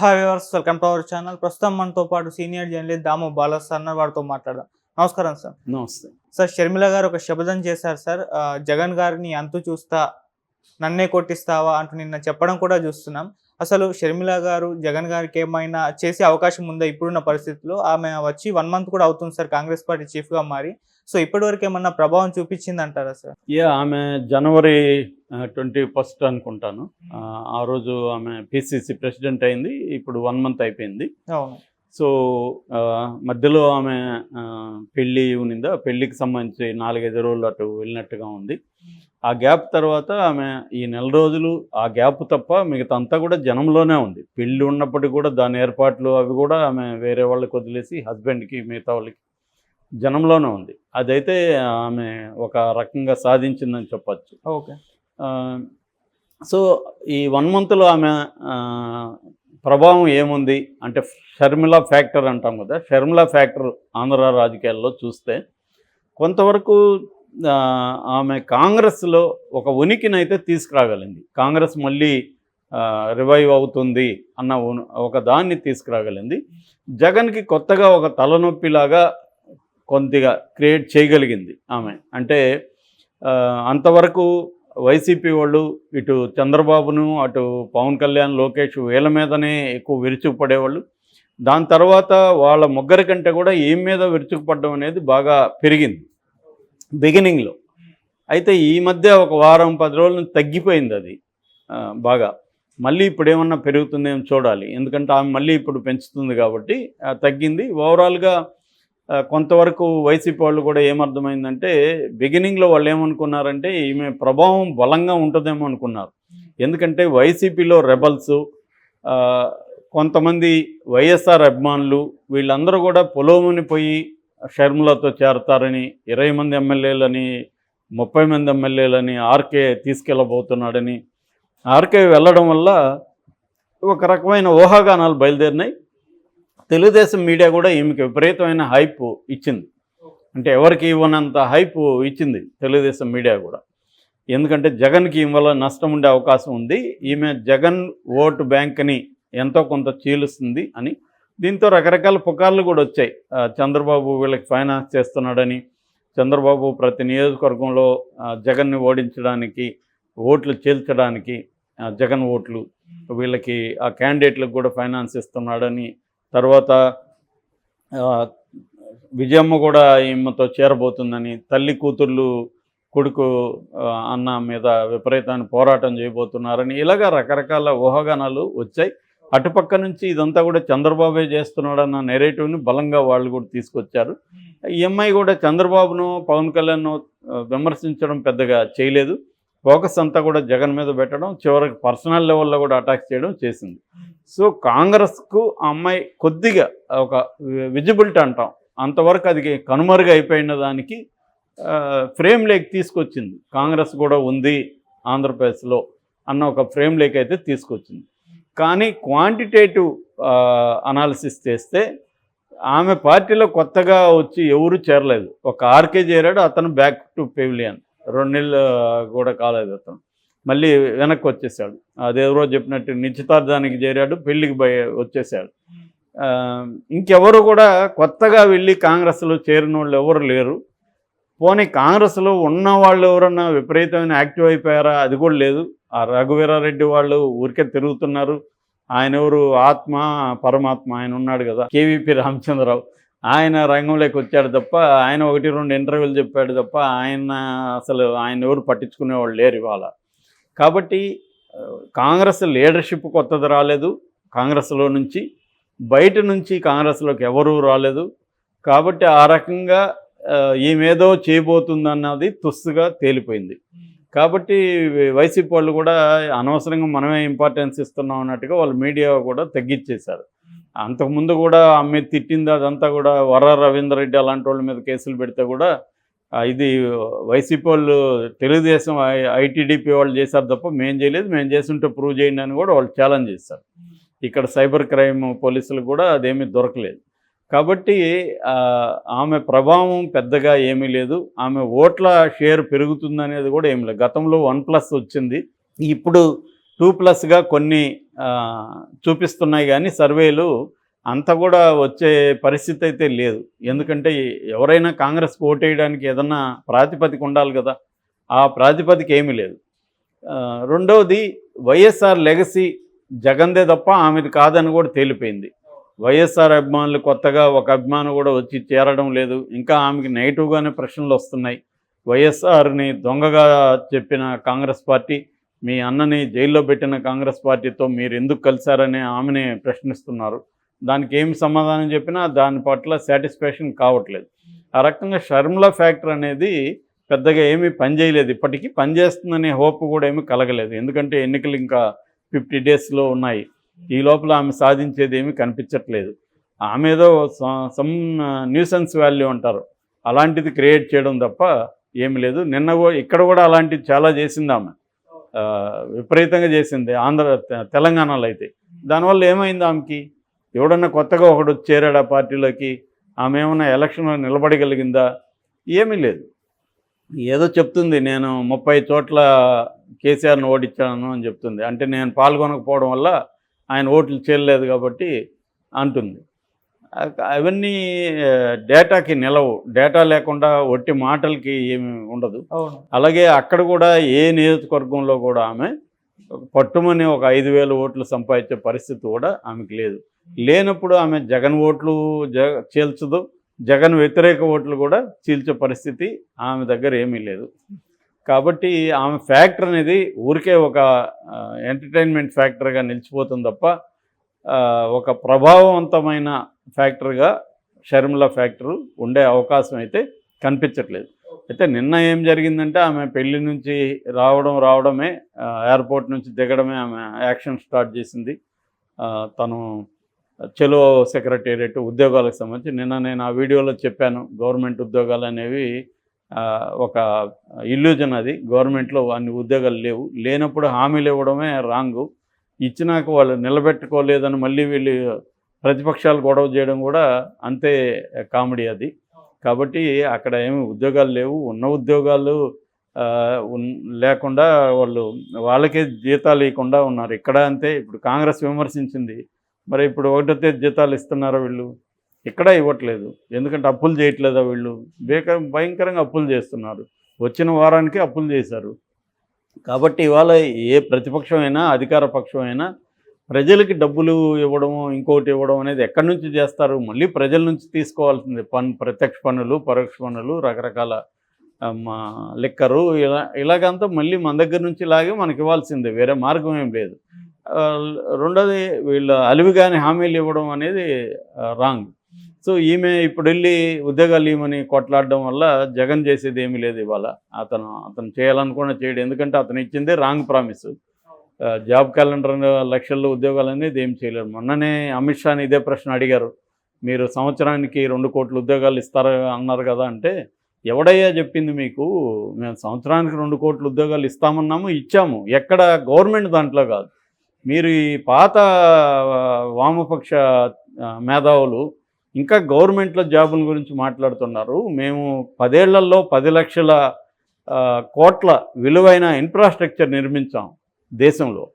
Hi viewers welcome to our channel ప్రస్తుతం మనతో పాటు సీనియర్ జర్నలిస్ట్ దాము బాలస్ అన్న వారితో మాట్లాడదాం. నమస్కారం సార్. నమస్తే. సార్ షర్మిల గారు ఒక శపథం చేశారు సార్. జగన్ గారిని అంతు చూస్తా నన్నే కొట్టిస్తావా అంటూ నిన్న చెప్పడం కూడా చూస్తున్నాం. అసలు షర్మిల గారు జగన్ గారికి ఏమైనా చేసే అవకాశం ఉందా ఇప్పుడున్న పరిస్థితుల్లో? ఆమె వచ్చి వన్ మంత్ కూడా అవుతుంది సార్ కాంగ్రెస్ పార్టీ చీఫ్గా మారి. సో ఇప్పటివరకు ఏమన్నా ప్రభావం చూపించింది అంటారా సార్? యా ఆమె జనవరి ట్వంటీ ఫస్ట్ అనుకుంటాను. ఆ, రోజు ఆమె పిసిసి ప్రెసిడెంట్ అయింది ఇప్పుడు వన్ మంత్ అయిపోయింది. సో మధ్యలో ఆమె పెళ్ళి ఉన్నిందా పెళ్ళికి సంబంధించి నాలుగైదు రోజులు అటు వెళ్ళినట్టుగా ఉంది. ఆ గ్యాప్ తర్వాత ఆమె ఈ నెల రోజులు ఆ గ్యాప్ తప్ప మిగతా అంతా కూడా జనంలోనే ఉంది. పెళ్ళి ఉన్నప్పటికీ కూడా దాని ఏర్పాట్లు అవి కూడా ఆమె వేరే వాళ్ళకి వదిలేసి హస్బెండ్కి మిగతా వాళ్ళకి జనంలోనే ఉంది. అదైతే ఆమె ఒక రకంగా సాధించిందని చెప్పచ్చు. ఓకే. సో ఈ వన్ మంత్లో ఆమె ప్రభావం ఏముంది? అంటే షర్మిల ఫ్యాక్టర్ అంటాం కదా షర్మిల ఫ్యాక్టర్ ఆంధ్ర రాజకీయాల్లో చూస్తే కొంతవరకు ఆమె కాంగ్రెస్లో ఒక ఉనికినైతే తీసుకురాగలింది. కాంగ్రెస్ మళ్ళీ రివైవ్ అవుతుంది అన్న ఒక దాన్ని తీసుకురాగలింది. జగన్కి కొత్తగా ఒక తలనొప్పిలాగా కొద్దిగా క్రియేట్ చేయగలిగింది ఆమె. అంటే అంతవరకు వైసీపీ వాళ్ళు ఇటు చంద్రబాబును అటు పవన్ కళ్యాణ్ లోకేష్ వీళ్ళ మీదనే ఎక్కువ విరుచుకుపడేవాళ్ళు. దాని తర్వాత వాళ్ళ ముగ్గురి కంటే కూడా ఏం మీద విరుచుకుపడడం అనేది బాగా పెరిగింది. బిగినింగ్లో. అయితే ఈ మధ్య ఒక వారం పది రోజుల నుంచి తగ్గిపోయింది అది. బాగా. మళ్ళీ ఇప్పుడు ఏమన్నా పెరుగుతుందేమో చూడాలి. ఎందుకంటే ఆమె మళ్ళీ ఇప్పుడు పెంచుతుంది కాబట్టి తగ్గింది. ఓవరాల్గా కొంతవరకు వైసీపీ వాళ్ళు కూడా ఏమర్థమైందంటే బిగినింగ్లో వాళ్ళు ఏమనుకున్నారంటే ఈమె ప్రభావం బలంగా ఉంటుందేమో అనుకున్నారు. ఎందుకంటే వైసీపీలో రెబల్స్ కొంతమంది వైఎస్ఆర్ అభిమానులు వీళ్ళందరూ కూడా పొలోముని పోయి షర్ములతో చేరతారని ఇరవై మంది ఎమ్మెల్యేలని ముప్పై మంది ఎమ్మెల్యేలని ఆర్కే తీసుకెళ్ళబోతున్నాడని. ఆర్కే వెళ్ళడం వల్ల ఒక రకమైన ఊహాగానాలు బయలుదేరినాయి. తెలుగుదేశం మీడియా కూడా ఈమెకి విపరీతమైన హైప్ ఇచ్చింది. అంటే ఎవరికి ఇవ్వనంత హైప్ ఇచ్చింది తెలుగుదేశం మీడియా కూడా. ఎందుకంటే జగన్కి ఈమె వల్ల నష్టం ఉండే అవకాశం ఉంది. ఈమె జగన్ ఓటు బ్యాంక్ని ఎంతో కొంత చీలుస్తుంది అని దీంతో రకరకాల పుకార్లు కూడా వచ్చాయి. చంద్రబాబు వీళ్ళకి ఫైనాన్స్ చేస్తున్నాడని చంద్రబాబు ప్రతి నియోజకవర్గంలో జగన్ని ఓడించడానికి ఓట్లు చీల్చడానికి జగన్ ఓట్లు వీళ్ళకి ఆ క్యాండిడేట్లకు కూడా ఫైనాన్స్ ఇస్తున్నాడని తర్వాత విజయమ్మ కూడా ఈమెతో చేరబోతుందని తల్లి కూతుర్లు కొడుకు అన్న మీద విపరీతమైన పోరాటం చేయబోతున్నారని ఇలాగ రకరకాల ఊహాగానాలు వచ్చాయి. అటుపక్క నుంచి ఇదంతా కూడా చంద్రబాబే చేస్తున్నాడన్న నెరేటివ్ని బలంగా వాళ్ళు కూడా తీసుకొచ్చారు. ఈఎంఐ కూడా చంద్రబాబును పవన్ కళ్యాణ్ను విమర్శించడం పెద్దగా చేయలేదు. ఫోకస్ అంతా కూడా జగన్ మీద పెట్టడం చివరికి పర్సనల్ లెవెల్లో కూడా అటాక్ చేయడం చేసింది. సో కాంగ్రెస్కు ఆ అమ్మాయి కొద్దిగా ఒక విజిబిలిటీ అంటాం. అంతవరకు అది కనుమరుగు అయిపోయిన దానికి ఫ్రేమ్ లేక్ తీసుకొచ్చింది. కాంగ్రెస్ కూడా ఉంది ఆంధ్రప్రదేశ్లో అన్న ఒక ఫ్రేమ్ లేక్ అయితే తీసుకొచ్చింది. కానీ క్వాంటిటేటివ్ అనాలిసిస్ చేస్తే ఆమె పార్టీలో కొత్తగా వచ్చి ఎవరు చేరలేదు. ఒక ఆర్కే చేరాడు అతను బ్యాక్ టు పెవిలియన్. రెండు నెలలు కూడా కాలేదు అతను. మళ్ళీ వెనక్కి వచ్చేసాడు. అదేవరో చెప్పినట్టు నిశ్చితార్థానికి చేరాడు పెళ్ళికి బయ వచ్చేసాడు. ఇంకెవరు కూడా కొత్తగా వెళ్ళి కాంగ్రెస్లో చేరిన వాళ్ళు ఎవరు లేరు. పోనీ కాంగ్రెస్లో ఉన్న వాళ్ళు ఎవరన్నా విపరీతమైన యాక్టివ్ అయిపోయారా? అది కూడా లేదు. ఆ రఘువీరారెడ్డి వాళ్ళు ఊరికే తిరుగుతున్నారు. ఆయన ఎవరు? ఆత్మ పరమాత్మ ఆయన ఉన్నాడు కదా. కేవీపీ రామచంద్రరావు. ఆయన రంగంలోకి వచ్చాడు తప్ప ఆయన ఒకటి రెండు ఇంటర్వ్యూలు చెప్పాడు తప్ప ఆయన అసలు ఆయన ఎవరు పట్టించుకునేవాళ్ళు లేరు ఇవాళ. కాబట్టి కాంగ్రెస్ లీడర్షిప్ కొత్తది రాలేదు. కాంగ్రెస్లో నుంచి బయట నుంచి కాంగ్రెస్లోకి ఎవరూ రాలేదు. కాబట్టి ఆ రకంగా ఏమేదో ఈమెదో చేయబోతుందన్నది తుస్సుగా తేలిపోయింది. కాబట్టి వైసీపీ వాళ్ళు కూడా అనవసరంగా మనమే ఇంపార్టెన్స్ ఇస్తున్నాం అన్నట్టుగా వాళ్ళు మీడియా కూడా తగ్గించేశారు అంతకుముందు కూడా ఆమె తిట్టింది అదంతా కూడా వర రవీందర్ రెడ్డి అలాంటి వాళ్ళ మీద కేసులు పెడితే కూడా ఇది వైసీపీ వాళ్ళు తెలుగుదేశం ఐ- ఐటీడీపీ వాళ్ళు చేశారు తప్ప మేము చేయలేదు మేము చేస్తుంటే ప్రూవ్ చేయండి అని కూడా వాళ్ళు ఛాలెంజ్ చేస్తారు ఇక్కడ సైబర్ క్రైమ్ పోలీసులు కూడా అదేమీ దొరకలేదు. కాబట్టి ఆమె ప్రభావం పెద్దగా ఏమీ లేదు. ఆమె ఓట్ల షేర్ పెరుగుతుందనేది కూడా ఏమి లేదు. గతంలో వన్ ప్లస్ వచ్చింది. ఇప్పుడు టూ ప్లస్గా కొన్ని చూపిస్తున్నాయి కానీ సర్వేలు అంత కూడా వచ్చే పరిస్థితి అయితే లేదు. ఎందుకంటే ఎవరైనా కాంగ్రెస్ ఓటేయడానికి ఏదన్నా ప్రాతిపదిక ఉండాలి కదా. ఆ ప్రాతిపదిక ఏమీ లేదు. రెండవది వైఎస్ఆర్ లెగసీ జగన్దే తప్ప ఆమెది కాదని కూడా తేలిపోయింది. వైఎస్ఆర్ అభిమానులు కొత్తగా ఒక అభిమానం కూడా వచ్చి చేరడం లేదు. ఇంకా ఆమెకి నెగిటివ్గానే ప్రశ్నలు వస్తున్నాయి. వైఎస్ఆర్ని దొంగగా చెప్పిన కాంగ్రెస్ పార్టీ మీ అన్నని జైల్లో పెట్టిన కాంగ్రెస్ పార్టీతో మీరు ఎందుకు కలిశారని ఆమెని ప్రశ్నిస్తున్నారు. దానికి ఏమి సమాధానం చెప్పినా దాని పట్ల సాటిస్ఫాక్షన్ కావట్లేదు. ఆ రకంగా షర్మిల ఫ్యాక్టర్ అనేది పెద్దగా ఏమీ పనిచేయలేదు. ఇప్పటికీ పనిచేస్తుందనే హోప్ కూడా ఏమీ కలగలేదు. ఎందుకంటే ఎన్నికలు ఇంకా ఫిఫ్టీ డేస్లో ఉన్నాయి. ఈ లోపల ఆమె సాధించేది ఏమీ కనిపించట్లేదు. ఆమె ఏదో సమ్ న్యూసెన్స్ వాల్యూ అంటారు. అలాంటిది క్రియేట్ చేయడం తప్ప ఏమి లేదు. నిన్న ఇక్కడ కూడా అలాంటిది చాలా చేసింది ఆమె. విపరీతంగా చేసింది ఆంధ్ర తె- తెలంగాణలో అయితే. దానివల్ల ఏమైంది ఆమెకి? ఎవడన్నా కొత్తగా ఒకడు చేరాడా పార్టీలోకి ఆమె ఏమైనా ఎలక్షన్లో నిలబడగలిగిందా? ఏమీ లేదు. ఏదో చెప్తుంది నేను ముప్పై చోట్ల కేసీఆర్ని ఓడించాను అని చెప్తుంది. అంటే నేను పాల్గొనకపోవడం వల్ల ఆయన ఓట్లు చేయలేదు కాబట్టి అంటుంది. అవన్నీ డేటాకి నిలవు. డేటా లేకుండా ఒట్టి మాటలకి ఏమి ఉండదు. అలాగే అక్కడ కూడా ఏ నియోజకవర్గంలో కూడా ఆమె పట్టుమని ఒక ఐదు వేల ఓట్లు సంపాదించే పరిస్థితి కూడా ఆమెకు లేదు. లేనప్పుడు ఆమె జగన్ ఓట్లు జ చీల్చదు. జగన్ వ్యతిరేక ఓట్లు కూడా చీల్చే పరిస్థితి ఆమె దగ్గర ఏమీ లేదు. కాబట్టి ఆమె ఫ్యాక్టర్ అనేది ఊరికే ఒక ఎంటర్టైన్మెంట్ ఫ్యాక్టర్గా నిలిచిపోతుంది తప్ప ఒక ప్రభావవంతమైన ఫ్యాక్టర్గా షర్మిల ఫ్యాక్టరు ఉండే అవకాశం అయితే కనిపించట్లేదు. అయితే నిన్న ఏం జరిగిందంటే ఆమె పెళ్ళి నుంచి రావడం రావడమే ఎయిర్పోర్ట్ నుంచి దిగడమే ఆమె యాక్షన్ స్టార్ట్ చేసింది. తను చెలో సెక్రటేరియట్ ఉద్యోగాలకు సంబంధించి నిన్న నేను ఆ వీడియోలో చెప్పాను గవర్నమెంట్ ఉద్యోగాలు అనేవి ఒక ఇల్యూజన్ అది. గవర్నమెంట్లో అన్ని ఉద్యోగాలు లేవు. లేనప్పుడు హామీలు ఇవ్వడమే రాంగు ఇచ్చినాక వాళ్ళు నిలబెట్టుకోలేదని మళ్ళీ వీళ్ళు ప్రతిపక్షాలు గొడవ చేయడం కూడా అంతే కామెడీ అది. కాబట్టి అక్కడ ఏమి ఉద్యోగాలు లేవు. ఉన్న ఉద్యోగాలు ఉన్- లేకుండా వాళ్ళు వాళ్ళకే జీతాలు ఇవ్వకుండా ఉన్నారు. ఇక్కడ అంతే. ఇప్పుడు కాంగ్రెస్ విమర్శించింది. మరి ఇప్పుడు ఒకటో జీతాలు ఇస్తున్నారా వీళ్ళు? ఇక్కడ ఇవ్వట్లేదు. ఎందుకంటే అప్పులు చేయట్లేదా వీళ్ళు? బేక భయంకరంగా అప్పులు చేస్తున్నారు. వచ్చిన వారానికి అప్పులు చేశారు. కాబట్టి ఇవాళ ఏ ప్రతిపక్షం అయినా అధికార పక్షం అయినా ప్రజలకి డబ్బులు ఇవ్వడం ఇంకోటి ఇవ్వడం అనేది ఎక్కడి నుంచి చేస్తారు? మళ్ళీ ప్రజల నుంచి తీసుకోవాల్సింది. పన్ను ప్రత్యక్ష పన్నులు పరోక్ష పన్నులు రకరకాల మా లిక్కరు ఇలా ఇలాగంతా మళ్ళీ మన దగ్గర నుంచి ఇలాగే మనకి ఇవ్వాల్సిందే. వేరే మార్గం ఏం లేదు. రెండోది వీళ్ళు అలివిగాని హామీలు ఇవ్వడం అనేది రాంగ్. సో ఈమె ఇప్పుడు వెళ్ళి ఉద్యోగాలు ఇవ్వమని కొట్లాడడం వల్ల జగన్ చేసేది ఏమీ లేదు ఇవాళ. అతను అతను చేయాలనుకున్న చేయడు. ఎందుకంటే అతను ఇచ్చిందే రాంగ్ ప్రామిస్. జాబ్ క్యాలెండర్ లక్షల్లో ఉద్యోగాలు అనేది ఏం చేయలేరు. మొన్ననే అమిత్ షాని ఇదే ప్రశ్న అడిగారు. మీరు సంవత్సరానికి రెండు కోట్ల ఉద్యోగాలు ఇస్తారు అన్నారు కదా అంటే ఎవడయ్యా చెప్పింది మీకు? మేము సంవత్సరానికి రెండు కోట్ల ఉద్యోగాలు ఇస్తామన్నాము ఇచ్చాము. ఎక్కడ? గవర్నమెంట్ దాంట్లో కాదు. మీరు ఈ పాత వామపక్ష మేధావులు ఇంకా గవర్నమెంట్లో జాబుల గురించి మాట్లాడుతున్నారు. మేము పదేళ్ళలో పది లక్షల కోట్ల విలువైన ఇన్ఫ్రాస్ట్రక్చర్ నిర్మించాం దేశంలో.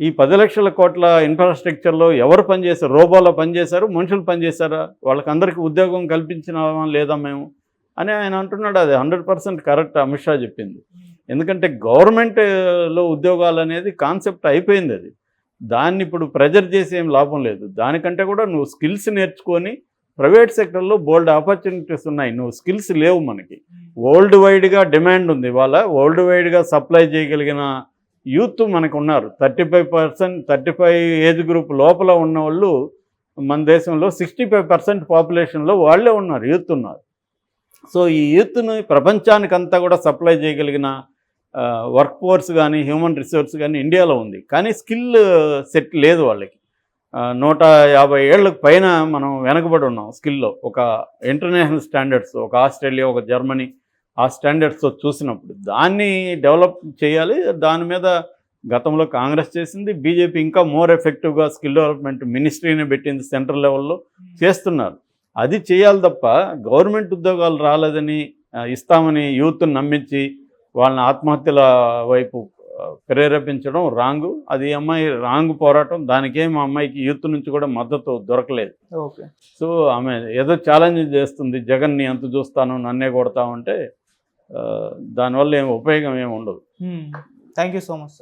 ఈ పది లక్షల కోట్ల ఇన్ఫ్రాస్ట్రక్చర్లో ఎవరు పనిచేశారు? రోబోలో పనిచేశారు? మనుషులు పనిచేశారా? వాళ్ళకందరికీ ఉద్యోగం కల్పించినామా లేదా మేము? అని ఆయన అంటున్నాడు. అది hundred percent correct Amit Shah చెప్పింది. ఎందుకంటే గవర్నమెంట్లో ఉద్యోగాలు అనేది కాన్సెప్ట్ అయిపోయింది అది. దాన్ని ఇప్పుడు ప్రెజర్ చేసి ఏం లాభం లేదు. దానికంటే కూడా నువ్వు స్కిల్స్ నేర్చుకొని ప్రైవేట్ సెక్టర్లో బోల్డ్ ఆపర్చునిటీస్ ఉన్నాయి. నువ్వు స్కిల్స్ లేవు మనకి. వరల్డ్ వైడ్గా డిమాండ్ ఉంది. ఇవాళ వరల్డ్ వైడ్గా సప్లై చేయగలిగిన యూత్ మనకు ఉన్నారు. Thirty five percent thirty five age group లోపల ఉన్న వాళ్ళు మన దేశంలో సిక్స్టీ ఫైవ్ పర్సెంట్ పాపులేషన్లో వాళ్ళే ఉన్నారు. యూత్ ఉన్నారు. సో ఈ యూత్ని ప్రపంచానికంతా కూడా సప్లై చేయగలిగిన వర్క్ ఫోర్స్ కానీ హ్యూమన్ రిసోర్స్ కానీ ఇండియాలో ఉంది. కానీ స్కిల్ సెట్ లేదు వాళ్ళకి. నూట యాభై ఏళ్ళకు పైన మనం వెనకబడి ఉన్నాం స్కిల్లో ఒక ఇంటర్నేషనల్ స్టాండర్డ్స్ ఒక ఆస్ట్రేలియా ఒక జర్మనీ ఆ స్టాండర్డ్స్తో చూసినప్పుడు. దాన్ని డెవలప్ చేయాలి. దాని మీద గతంలో కాంగ్రెస్ చేసింది. బీజేపీ ఇంకా మోర్ ఎఫెక్టివ్గా స్కిల్ డెవలప్మెంట్ మినిస్ట్రీని పెట్టింది సెంట్రల్ లెవెల్లో చేస్తున్నారు. అది చేయాలి తప్ప గవర్నమెంట్ ఉద్యోగాలు రాలేదని ఇస్తామని యూత్ని నమ్మించి వాళ్ళని ఆత్మహత్యల వైపు ప్రేరేపించడం రాంగు. అది అమ్మాయి రాంగ్ పోరాటం. దానికేం ఆ అమ్మాయికి యూత్ నుంచి కూడా మద్దతు దొరకలేదు. ఓకే. సో ఆమె ఏదో ఛాలెంజ్ చేస్తుంది. జగన్ని ఎంత చూస్తాను నన్నే కొడతామంటే దానివల్ల ఏం ఉపయోగం ఏమి ఉండదు. Thank you so much